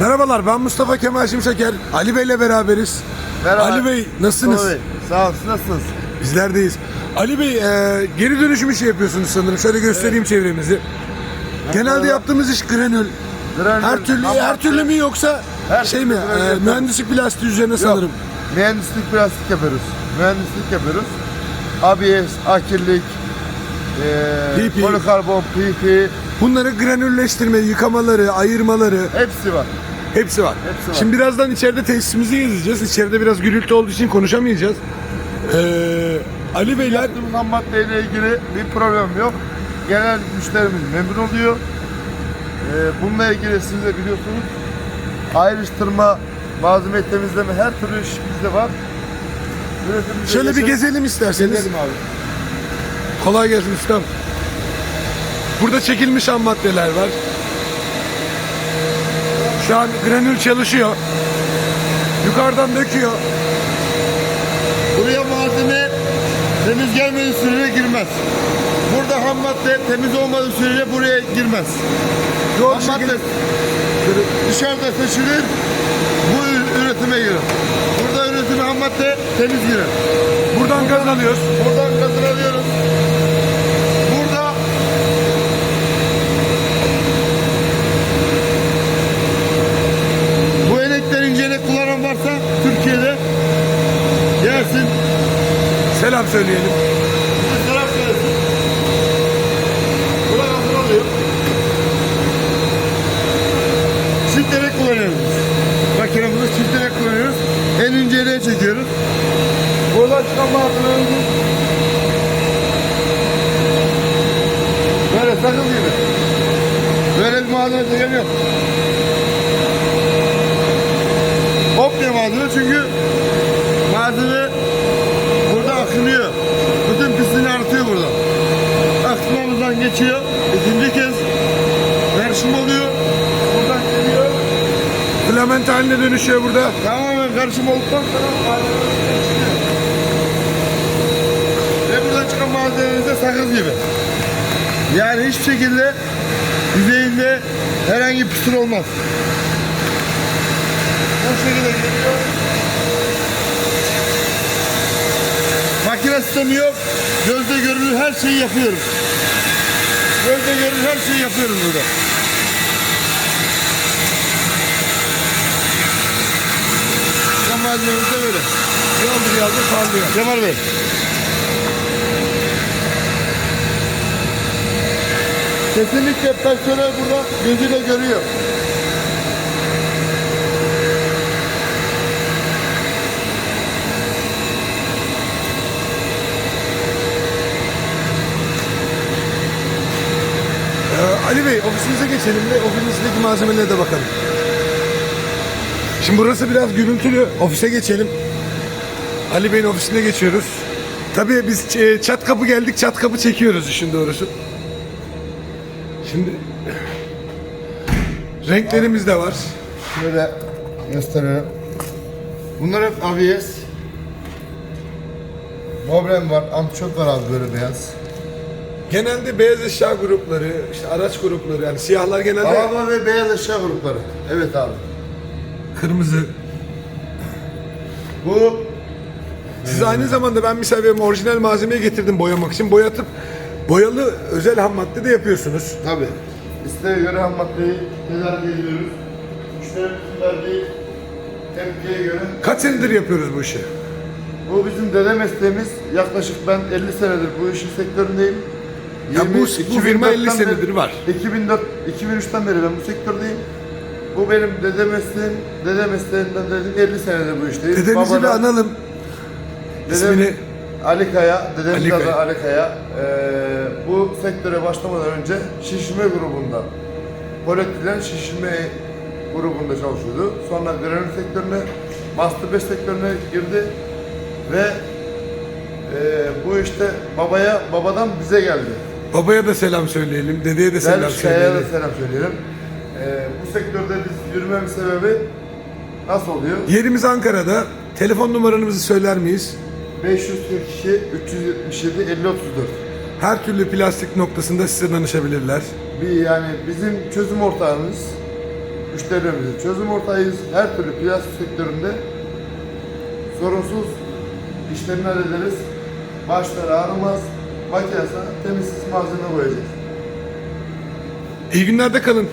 Merhabalar ben Mustafa Kemal Şimşeker. Ali Bey ile beraberiz. Merhaba. Ali Bey nasılsınız? Bey, Sağ olun. Nasılsınız? Bizlerdeyiz. Ali Bey e, geri dönüşüm işi yapıyorsunuz sanırım. Şöyle göstereyim çevremizi. Genelde yaptığımız iş granül. Granül, Her türlü ama- her türlü mü yoksa Her şey mi? e, mühendislik plastiği üzerine sanırım. Mühendislik plastik yapıyoruz. Mühendislik yapıyoruz. ABS, akirlik, e, PP. polikarbon, PP Bunları granülleştirme, yıkamaları, ayırmaları hepsi var. Hepsi var. Hepsi var. Şimdi birazdan içeride tesisimizi gezeceğiz. İçeride biraz gürültü olduğu için konuşamayacağız. Ee, Ali Beyler Yaptığımız ham maddeyle ilgili bir problem yok. Genel müşterimiz memnun oluyor. E, bununla ilgili siz de biliyorsunuz ayrıştırma, malzeme temizleme her türlü iş bizde var. Üretimimize şöyle bir geçelim. gezelim isterseniz. Gezelim abi. Kolay gelsin ustam. Burada çekilmiş ham maddeler var. Şu an granül çalışıyor. Yukarıdan döküyor. Buraya malzeme temiz gelmediği sürece girmez. Burada ham madde temiz olmadığı sürece buraya girmez. Doğru ham madde dışarıda seçilir, bu ür- üretime girer. Burada üretime ham madde temiz girer. Buradan gaz alıyoruz. Buradan gazını alıyoruz. Selam söyleyelim. Taraf söylesin. Buna hazır oluyor. Çift direk kullanıyoruz. Makinamızı çift direk kullanıyoruz. En inceliğe çekiyoruz. Buradan çıkan malzemelerimiz böyle sakız gibi. Böyle bir malzeme çeken yok. Hop diye malzeme çünkü malzeme burada akılıyor. Bütün pisliğini artıyor burada. Aktırmamızdan geçiyor. İkinci kez karışım oluyor. Buradan geliyor. Filament haline dönüşüyor burada. Tamamen karışım olduktan sonra. Ve buradan çıkan malzememiz de sakız gibi. Yani hiçbir şekilde yüzeyinde herhangi bir pütür olmaz. Bu şekilde geliyor. Makine sistemi yok. Gözde görülür her şeyi yapıyoruz. Gözde görülür her şeyi yapıyoruz burada. Çıkan malzememiz de böyle. Yoldur yazdı parlıyor. Cemal Bey. Kesinlikle personel burada gözüyle görüyor. Ee, Ali Bey ofisinize geçelim ve ofisinizdeki malzemelere de bakalım. Şimdi burası biraz gürültülü. Ofise geçelim. Ali Bey'in ofisine geçiyoruz. Tabii biz e, çat kapı geldik çat kapı çekiyoruz işin doğrusu. Şimdi renklerimiz de var. Şöyle gösterelim. Bunlar hep ABS. Problem var, antişot var abi böyle beyaz. Genelde beyaz eşya grupları, işte araç grupları yani siyahlar genelde Araba ve beyaz eşya grupları. Evet abi. Kırmızı. Bu Siz aynı zamanda ben misal benim orijinal malzemeyi getirdim boyamak için. Boyatıp boyalı özel ham madde de yapıyorsunuz. tabi. İsteğe göre ham maddeyi tedarik ediyoruz. Müşterimizin verdiği tepkiye göre. Kaç senedir yapıyoruz bu işi? Bu bizim dede mesleğimiz. Yaklaşık ben 50 senedir bu işin sektöründeyim. Ya bu- bu 2004'ten firma 50 beri- senedir var. 2004 2003'ten beri ben bu sektördeyim. Bu benim dede mesleğim. Dede dedim 50 senedir bu işteyim. Dedemizi bir Babadan- analım. Dedem İsmini Ali Kaya, dedemin Ali adı Kaya. Ali Kaya. Ee, bu sektöre başlamadan önce şişirme grubunda, polietilen şişirme grubunda çalışıyordu. Sonra granül sektörüne, bastı 5 sektörüne girdi ve e, bu işte babaya, babadan bize geldi. babaya da selam söyleyelim, dedeye de selam Selçuk Kaya'ya da söyleyelim. selam söyleyelim. Ee, bu sektörde biz yürümemin sebebi nasıl oluyor? Yerimiz Ankara'da. Telefon numaranızı söyler miyiz? 542 377 50 34. Her türlü plastik noktasında size danışabilirler. Bir yani bizim çözüm ortağımız müşterilerimizin çözüm ortağıyız. Her türlü plastik sektöründe sorunsuz işlerini hallederiz. Başları ağrımaz. Makinesi temizsiz malzeme koyacağız. İyi günlerde kalın.